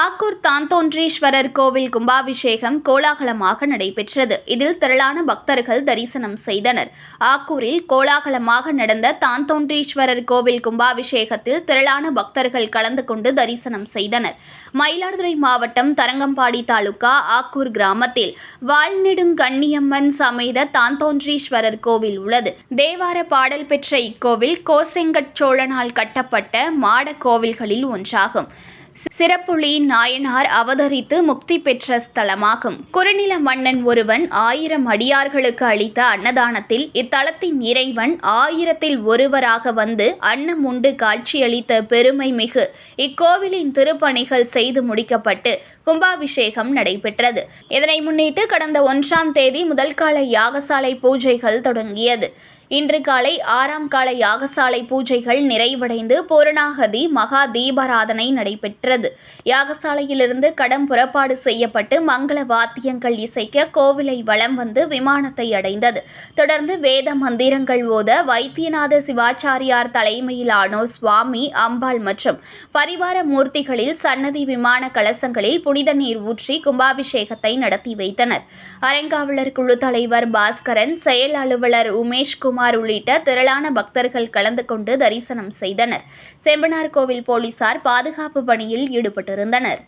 தாந்தோன்றீஸ்வரர் கோவில் கும்பாபிஷேகம் கோலாகலமாக நடைபெற்றது. இதில் திரளான பக்தர்கள் தரிசனம் செய்தனர். ஆக்கூரில் கோலாகலமாக நடந்த தாந்தோன்றீஸ்வரர் கோவில் கும்பாபிஷேகத்தில் திரளான பக்தர்கள் கலந்து கொண்டு தரிசனம் செய்தனர். மயிலாடுதுறை மாவட்டம் தரங்கம்பாடி தாலுகா ஆக்கூர் கிராமத்தில் வாழ்நெடுங்கண்ணியம்மன் சமேத தாந்தோன்றீஸ்வரர் கோவில் உள்ளது. தேவார பாடல் பெற்ற இக்கோவில் கோசெங்கட் சோழனால் கட்டப்பட்ட மாட கோவில்களில் ஒன்றாகும். சிறப்புளி நாயனார் அவதரித்து முக்தி பெற்ற ஸ்தலமாகும். குறுநில மன்னன் ஒருவன் ஆயிரம் அடியார்களுக்கு அளித்த அன்னதானத்தில் இத்தலத்தின் இறைவன் ஆயிரத்தில் ஒருவராக வந்து அன்னம் உண்டு காட்சியளித்த பெருமை மிகு. இக்கோவிலின் திருப்பணிகள் செய்து முடிக்கப்பட்டு கும்பாபிஷேகம் நடைபெற்றது. இதனை முன்னிட்டு கடந்த ஒன்றாம் தேதி முதல் கால யாகசாலை பூஜைகள் தொடங்கியது. இன்று காலை ஆறாம் கால யாகசாலை பூஜைகள் நிறைவடைந்து பூரணாகதி மகா தீபாராதனை நடைபெற்றது. யாகசாலையிலிருந்து கடம் புறப்பாடு செய்யப்பட்டு மங்கள வாத்தியங்கள் இசைக்க கோவிலை வலம் வந்து விமானத்தை அடைந்தது. தொடர்ந்து வேத மந்திரங்கள் ஓத வைத்தியநாத சிவாச்சாரியார் தலைமையிலானோர் சுவாமி அம்பாள் மற்றும் பரிவார மூர்த்திகளில் சன்னதி விமான கலசங்களில் புனித நீர் ஊற்றி கும்பாபிஷேகத்தை நடத்தி வைத்தனர். அரங்காவலர் குழு தலைவர் பாஸ்கரன் செயல் அலுவலர் உமேஷ்குமார் உள்ளிட்ட திரளான பக்தர்கள் கலந்து கொண்டு தரிசனம் செய்தனர். செம்பனார் கோவில் போலீசார் பாதுகாப்பு பணியில் ஈடுபட்டிருந்தனர்.